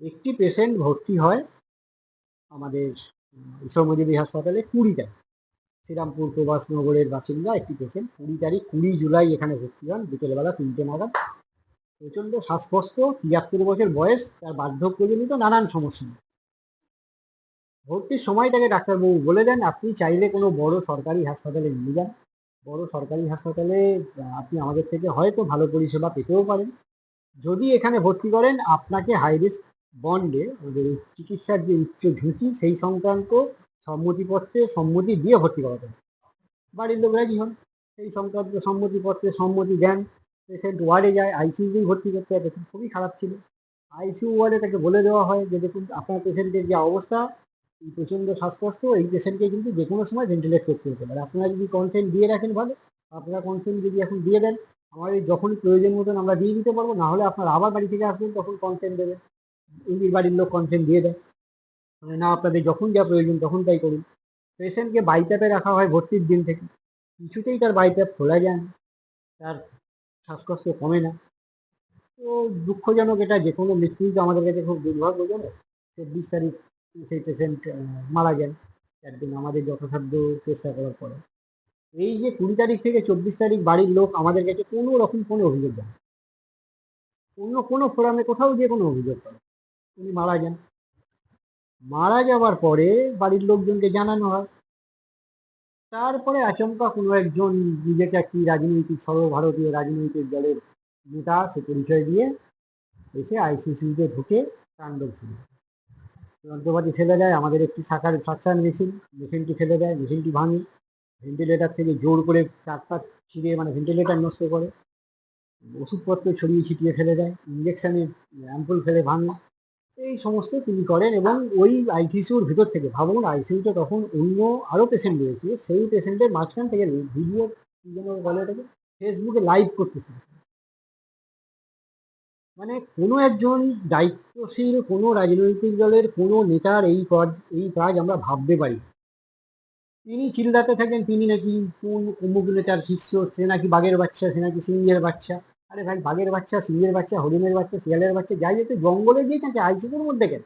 একটি পেশেন্ট ভর্তি হয় আমাদের ঈশ্বরমদেবী হাসপাতালে কুড়িটা শ্রীরামপুর প্রভাসনগরের বাসিন্দা একটি পেশেন্ট কুড়ি তারিখ, কুড়ি জুলাই এখানে ভর্তি হন, বিকেলবেলা তিনটে নাগাদ। প্রচণ্ড শ্বাসকষ্ট, তিয়াত্তর বছর বয়স, তার বার্ধক্যজনিত নানান সমস্যা। ভর্তির সময়টাকে ডাক্তারবাবু বলে দেন, আপনি চাইলে কোনো বড় সরকারি হাসপাতালে নিয়ে যান। বড় সরকারি হাসপাতালে আপনি আমাদের থেকে হয়তো ভালো পরিষেবা পেতেও পারেন। যদি এখানে ভর্তি করেন, আপনাকে হাই রিস্ক বন্ডে আমাদের চিকিৎসার যে উচ্চ ঝুঁকি, সেই সংক্রান্ত সম্মতিপত্রে সম্মতি দিয়ে ভর্তি করাতে বাড়ির লোক রাজি হন? সেই সংক্রান্ত সম্মতিপত্রে সম্মতি দেন পেশেন্ট ওয়ার্ডে যায় আইসিইউ ভর্তি করতে হয় পেশেন্ট খুবই খারাপ ছিল। আইসিইউ ওয়ার্ডে তাকে বলে দেওয়া হয় যে, দেখুন, আপনার পেশেন্টের যে অবস্থা প্রচণ্ড শ্বাসকষ্ট, এই পেশেন্টকে কিন্তু যে কোনো সময় ভেন্টিলেট করতে হতে পারে। আপনারা যদি কনসেন্ট দিয়ে রাখেন ভালো, আপনারা কনসেন্ট যদি এখন দিয়ে দেন, আমাদের যখনই প্রয়োজন মতন আমরা দিয়ে দিতে পারব না হলে আপনার আবার বাড়ি থেকে আসবেন, তখন কনসেন্ট দেবেন। উনির বাড়ির লোক কনসেন্ট দিয়ে দেয়। মানে না, আপনাদের যখন যা প্রয়োজন তখন তাই করুন। পেশেন্টকে বাইপ্যাপে রাখা হয় ভর্তির দিন থেকে। কিছুতেই তার বাইপ্যাপ খোলা যায় না। তার শ্বাসকষ্ট কমে না। তো দুঃখজনক এটা যে কোনো মৃত্যুই তো আমাদের কাছে খুব দুর্ভাগ্যজনক। চব্বিশ তারিখ সেই পেশেন্ট মারা যান। একদিন আমাদের যথাসাধ্য চেষ্টা করার পরে। এই যে কুড়ি তারিখ থেকে চব্বিশ তারিখ বাড়ির লোক আমাদের কাছে কোনো রকম কোনো অভিযোগ না। অন্য কোনো ফোরামে কোথাও যে কোনো অভিযোগ করে উনি মারা যান। মারা যাওয়ার পরে বাড়ির লোকজনকে জানানো হয়। তারপরে আচমকা কোনো একজন নিজেকে একটি রাজনৈতিক, সর্বভারতীয় রাজনৈতিক দলের নেতা, সে পরিচয় দিয়ে এসে আইসিসিতে ঢুকে তাণ্ডব শুরু যন্ত্রপাতি ফেলে দেয়, আমাদের একটি শাখার সাকশান মেশিন, মেশিনটি ফেলে দেয়, মেশিনটি ভাঙে। ভেন্টিলেটার থেকে জোর করে চারটা ছিঁড়ে মানে ভেন্টিলেটার নষ্ট করে। ওষুধপত্র ছড়িয়ে ছিটিয়ে ফেলে দেয় ইঞ্জেকশনে অ্যাম্পুল ফেলে ভাঙে। এই সমস্ত তিনি করেন এবং ওই আইসিসিউর ভিতর থেকে ভাবুন আইসিইউতে তখন অন্য আরও পেশেন্ট রয়েছে, সেই পেশেন্টের মাঝখান থেকে ভিডিও যেন বলে ওটাকে ফেসবুকে লাইভ করতে শুরু মানে কোনো একজন দায়িত্বশীল, কোনো রাজনৈতিক দলের, কোনো নেতার এই কাজ এই কাজ আমরা ভাবতে পারি। তিনি চিল্লাতে থাকেন, তিনি নাকি কোন অমুক নেতার শিষ্য, সে নাকি বাঘের বাচ্চা, সে নাকি সিংহের বাচ্চা। আরে ভাই বাঘের বাচ্চা, সিংহের বাচ্চা, হরিণের বাচ্চা, শিয়ালের বাচ্চা, যাই একটু জঙ্গলে গিয়ে থাকে আইসিসির মধ্যে কেন?